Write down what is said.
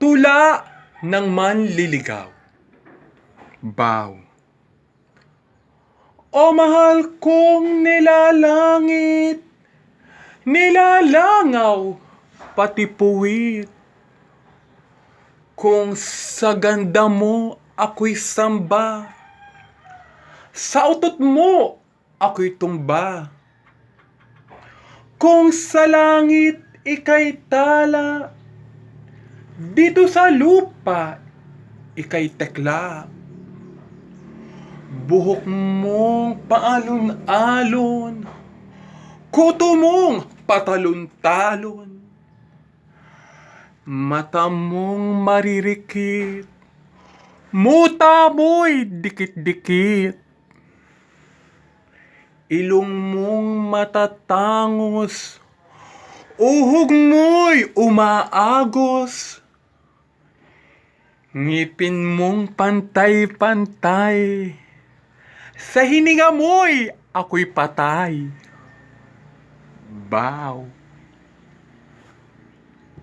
Tula ng manliligaw. Bow. O mahal kong nilalangit, nilalangaw, pati puwit. Kung sa ganda mo ako'y samba, sa utot mo ako'y tumba. Kung sa langit ika'y tala, dito sa lupa ika'y tekla. Buhok mong paalon-alon, kuto mong patalon-talon. Mata mong maririkit, muta mo'y dikit-dikit. Ilong mong matatangos, uhog mo'y umaagos. Ngipin mong pantay-pantay, sa hininga mo'y ako'y patay. Bow.